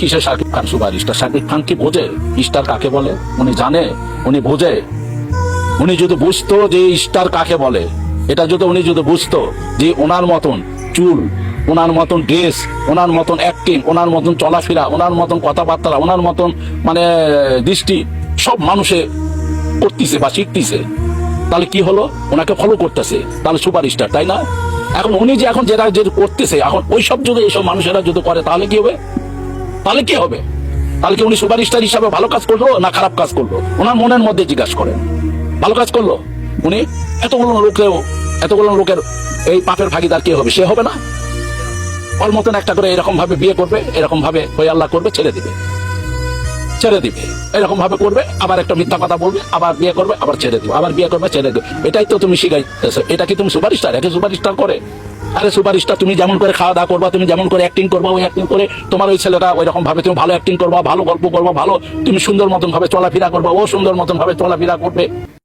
কিসে Shakib Khan super star Shakib Khan কি বোঝে? স্টার কাকে বলে? উনি জানে, উনি বোঝে। উনি যদি বুঝতো যে স্টার কাকে বলে, এটা যদি উনি যদি বুঝতো যে ওনার মতন চুল, ওনার মতন ড্রেস, ওনার মতন অ্যাক্টিং ওনার মতন চলাফেরা, ওনার মতন কথাবার্তা, ওনার মতন মানে দৃষ্টি, সব মানুষে করতেছে বা শিখতেছে, তাহলে কি হলো? ওনাকে ফলো করতেছে, তাহলে সুপার স্টার তাই না? এখন উনি যে এখন যেটা যে করতেছে, এখন ওই সব যদি এইসব মানুষেরা যদি করে, তাহলে কি হবে? তাহলে কি হবে? তাহলে কি উনি সুপার স্টার হিসাবে ভালো কাজ করল না খারাপ কাজ করল? ওনার মনের মধ্যে জিজ্ঞাসা করেন। ভালো কাজ করল? উনি, এতগুলো লোকেও, এতগুলো লোকের এই পাপের ভাগিদার কে হবে? সে হবে না? ওর মতন একটা করে এরকম ভাবে বিয়ে করবে এরকম ভাবে হয়ে আল্লাহ করবে, ছেড়ে দিবে। ছেড়ে দিবে। এরকম ভাবে করবে, আবার একটা মিথ্যা কথা বলবে, আবার বিয়ে করবে, আবার ছেড়ে দিবে, আবার বিয়ে করবে, ছেড়ে দিবে। এটাই তো তুমি শিখাইতেছো এটা কি তুমি সুপার স্টার একে সুপার স্টার করে? আরে সুপার স্টার তুমি যেমন করে খাওয়া দাওয়া করবা, তুমি যেমন করে অ্যাক্টিং করবা, ওই অ্যাক্টিং করে তোমার ওই ছেলেটা ওই রকম ভাবে তুমি ভালো অ্যাক্টিং করবা, ভালো গল্প করবা, ভালো, তুমি সুন্দর মতন ভাবে চলাফেরা করবা, ও সুন্দর মতন ভাবে চলাফেরা করবে।